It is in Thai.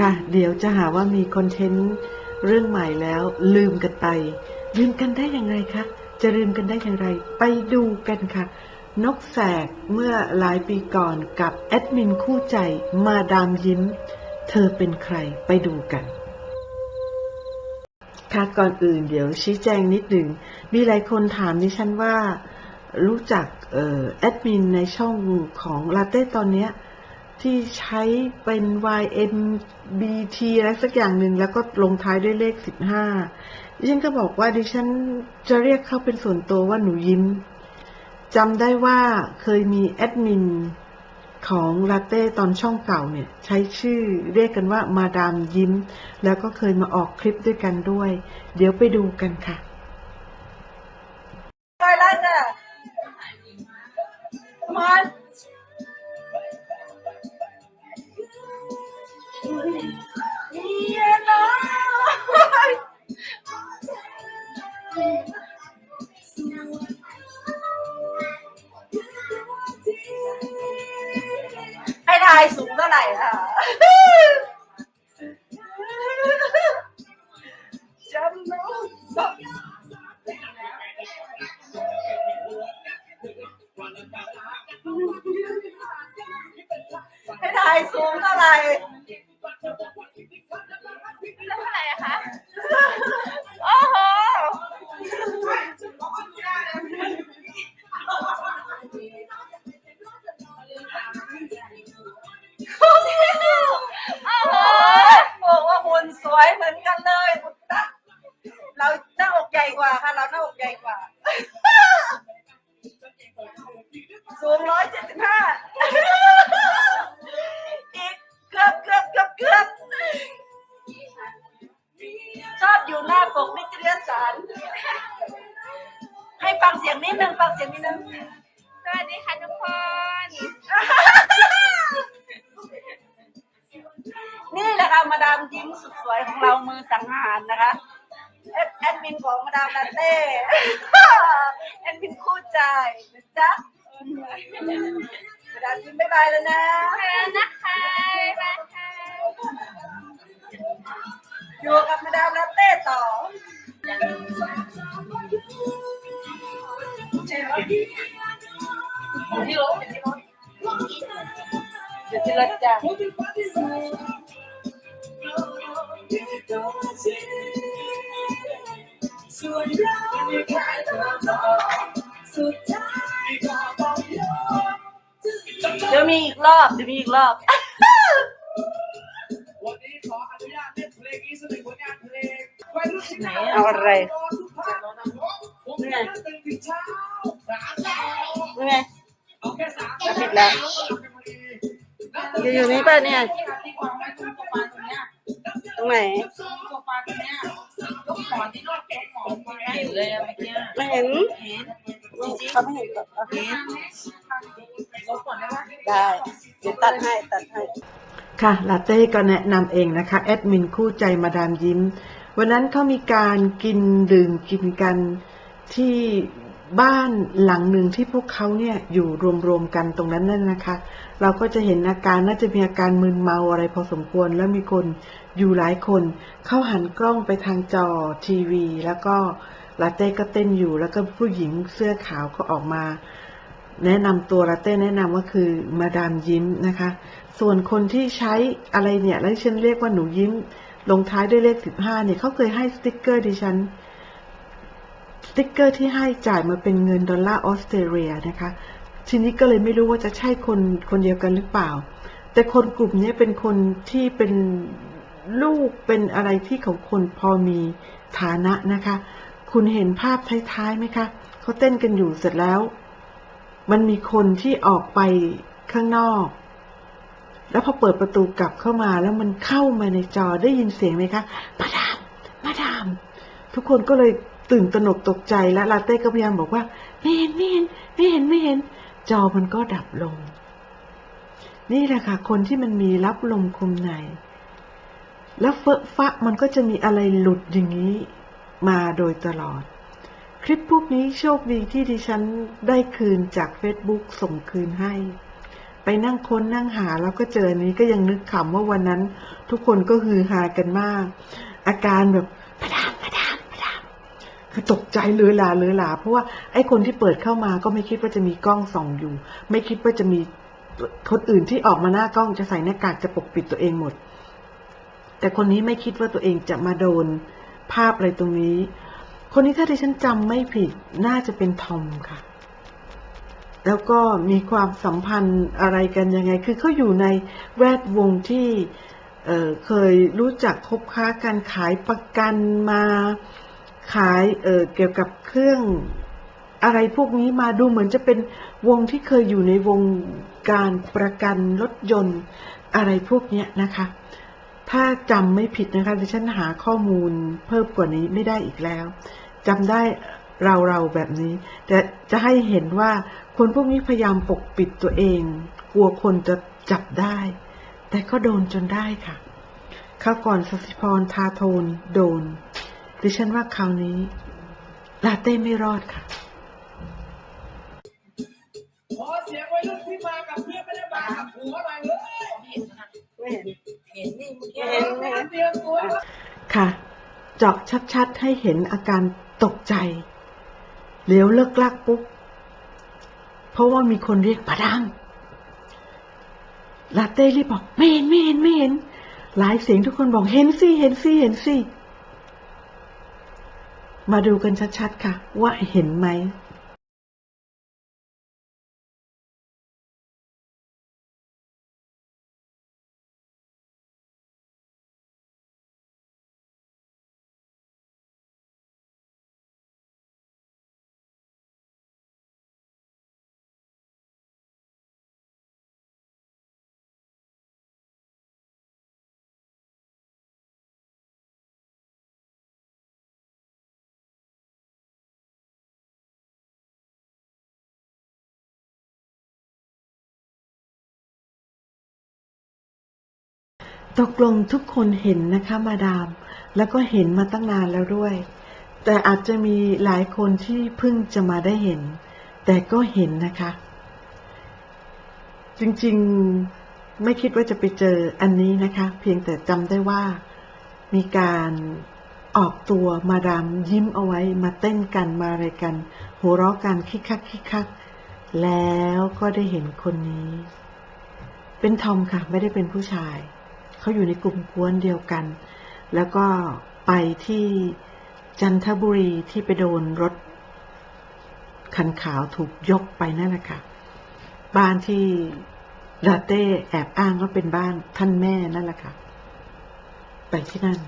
ค่ะ เดี๋ยวจะหาว่ามีคอนเทนต์เรื่องใหม่แล้วลืมกันไป ลืมกันได้อย่างไรคะ จะลืมกันได้อย่างไร ไปดูกันค่ะ นกแสกเมื่อหลายปีก่อนกับแอดมินคู่ใจมาดามยิ้ม เธอเป็นใครไปดูกันค่ะก่อนอื่นเดี๋ยวชี้แจงนิดหนึ่ง มีหลายคนถามดิฉันว่ารู้จักออแอดมินในช่องของลาเต้ตอนเนี้ย ที่ใช้เป็น YNBT อะไรสักอย่างหนึ่ง แล้วก็ลงท้ายด้วยเลข15ดิฉันก็บอกว่าดิฉันจะเรียกเขาเป็นส่วนตัวว่าหนูยิ้มจำได้ว่าเคยมีแอดมินของลาเต้ตอนช่องเก่าเนี่ย ใช้ชื่อเรียกกันว่ามาดามยิ้ม แล้วก็เคยมาออกคลิปด้วยกันด้วย เดี๋ยวไปดูกันค่ะไปแล้วจ้ะมัน ให้ทายสูงเท่าไหร่อะ ว่าหุ่นสวยเหมือนกันเลยคุณตั๊กเราหน้าอกใหญ่กว่าค่ะ เราหน้าอกใหญ่กว่า สูงร้อยเจ็ดสิบห้าอีกเกือบเกือบเกือบเกือบชอบอยู่หน้าปกนิตยสาร ให้ฟังเสียงนิดนึงฟังเสียงนิดนึง สวัสดีค่ะทุกคน นี่แหละค่ะมาดามยิ้มสุดสวยของเรามือสังหารนะคะแอดแอดมินของมาดามลาเต้ แอดมินคู่ใจนะจ๊ะมาดามยิ้มบ๊ายบายแล้วนะไปแล้วนะคะบ๊ายบายค่ะอยู่กับมาดามลาเต้ต่ออยู่ที่รถอยู่ที่รถอยู่ ที่รถจ้ะส่วนเราแค่เติมต่อสุดท้ายก็ต้องยอมเดี๋ยวมีอีกรอบเดี๋ยวมีอีกรอบ วันนี้ขออนุญาตเล่นเพลงนี้สักหนึ่งผลงานเพลงวัยรุ่นที่ไหนเอาอะไร ผมจะนั่งตื่นถึงเช้าสามเช้านี่ไงเอาแค่สามจะผิดแล้วจะอยู่นี่ป่ะเนี่ย ตรงไหนเลยอะเมื่อกี้ไม่เห็นเขาไม่เห็นหรอกโอเคลบก่อนได้ปะได้เดี๋ยวตัดให้ตัดให้ ค่ะลาเต้ก็แนะนำเองนะคะแอดมินคู่ใจมาดามยิ้ม วันนั้นเขามีการกินดื่มกินกันที่บ้านหลังหนึ่งที่พวกเขาเนี่ยอยู่รวมๆกันตรงนั้นนั่นนะคะ เราก็จะเห็นอาการน่าจะมีอาการมึนเมาอะไรพอสมควรแล้วมีคน อยู่หลายคนเขาหันกล้องไปทางจอทีวี แล้วก็ลาเต้ก็เต้นอยู่ แล้วก็ผู้หญิงเสื้อขาวก็ออกมา แนะนำตัวลาเต้แนะนำว่าคือมาดามยิ้มนะคะ ส่วนคนที่ใช้อะไรเนี่ย แล้วฉันเรียกว่าหนูยิ้ม ลงท้ายด้วยเลขสิบห้าเนี่ยเขาเคยให้สติกเกอร์ดิฉันสติกเกอร์ที่ให้จ่ายมาเป็นเงินดอลลาร์ออสเตรเลียนะคะ ทีนี้ก็เลยไม่รู้ว่าจะใช่คนคนเดียวกันหรือเปล่า แต่คนกลุ่มนี้เป็นคนที่เป็น ลูกเป็นอะไรที่ของคนพอมีฐานะนะคะ คุณเห็นภาพท้ายๆไหมคะเขาเต้นกันอยู่เสร็จแล้ว มันมีคนที่ออกไปข้างนอก แล้วพอเปิดประตูกลับเข้ามาแล้วมันเข้ามาในจอได้ยินเสียงไหมคะมาดามมาดาม ทุกคนก็เลยตื่นตระหนกตกใจและลาเต้ก็พยายามบอกว่าไม่เห็นไม่เห็นไม่เห็นไม่เห็น จอมันก็ดับลง นี่แหละค่ะ คนที่มันมีรับลมคมใน แล้วเฟอะฟะมันก็จะมีอะไรหลุดอย่างนี้มาโดยตลอด คลิปพวกนี้โชคดีที่ดิฉันได้คืนจาก Facebook ส่งคืนให้ ไปนั่งค้นนั่งหาแล้วก็เจออันนี้ก็ยังนึกขำว่าวันนั้นทุกคนก็ฮือฮากันมาก อาการแบบพระดามพระดามพระดามคือตกใจเลือลาเลือลา เพราะว่าไอ้คนที่เปิดเข้ามาก็ไม่คิดว่าจะมีกล้องส่องอยู่ ไม่คิดว่าจะมีคนอื่นที่ออกมาหน้ากล้องจะใส่หน้ากากจะปกปิดตัวเองหมด แต่คนนี้ไม่คิดว่าตัวเองจะมาโดน ภาพอะไรตรงนี้ คนนี้ถ้าที่ฉันจำไม่ผิดน่าจะเป็นทอมค่ะ แล้วก็มีความสัมพันธ์อะไรกันยังไง คือเขาอยู่ในแวดวงที่เเคยรู้จักคบค้ากันขายประกันมาขายเเกี่ยวกับเครื่องอะไรพวกนี้มาดูเหมือนจะเป็นวงที่เคยอยู่ในวงการประกันรถยนต์อะไรพวกนี้นะคะ ถ้าจำไม่ผิดนะคะดิฉันหาข้อมูลเพิ่มกว่านี้ไม่ได้อีกแล้วจำได้เราๆแบบนี้ แต่จะให้เห็นว่าคนพวกนี้พยายามปกปิดตัวเอง กลัวคนจะจับได้ แต่ก็โดนจนได้ค่ะคราวก่อนสสิพรทาโทนโดน ดิฉันว่าคราวนี้ลาเต้ไม่รอดค่ะขอเสียงวัยรุ่นที่มากับเพื่อนไม่ได้มากับผัวหน่อยเลยไม่เห็น ค่ะ เจาะชัดๆ ให้เห็นอาการตกใจเลี้ยวเลิกลักปุ๊บ เพราะว่ามีคนเรียกปาดังลาเต้รีบบอกไม่เห็นไม่เห็นไม่เห็น หลายเสียงทุกคนบอกเห็นสิเห็นสิเห็นสิ มาดูกันชัดๆค่ะ ว่าเห็นไหม ตกลงทุกคนเห็นนะคะมาดาม แล้วก็เห็นมาตั้งนานแล้วด้วย แต่อาจจะมีหลายคนที่เพิ่งจะมาได้เห็น แต่ก็เห็นนะคะ จริงๆไม่คิดว่าจะไปเจออันนี้นะคะ เพียงแต่จำได้ว่ามีการออกตัวมาดามยิ้มเอาไว้มาเต้นกันมาอะไรกัน หัวเราะกันคิกคักคิกคัก แล้วก็ได้เห็นคนนี้ เป็นทอมค่ะ ไม่ได้เป็นผู้ชาย เขาอยู่ในกลุ่มกวนเดียวกัน แล้วก็ไปที่จันทบุรีที่ไปโดนรถคันขาวถูกยกไปนั่นแหละค่ะ บ้านที่ลาเต้แอบอ้างว่าเป็นบ้านท่านแม่นั่นแหละค่ะ ไปที่นั่น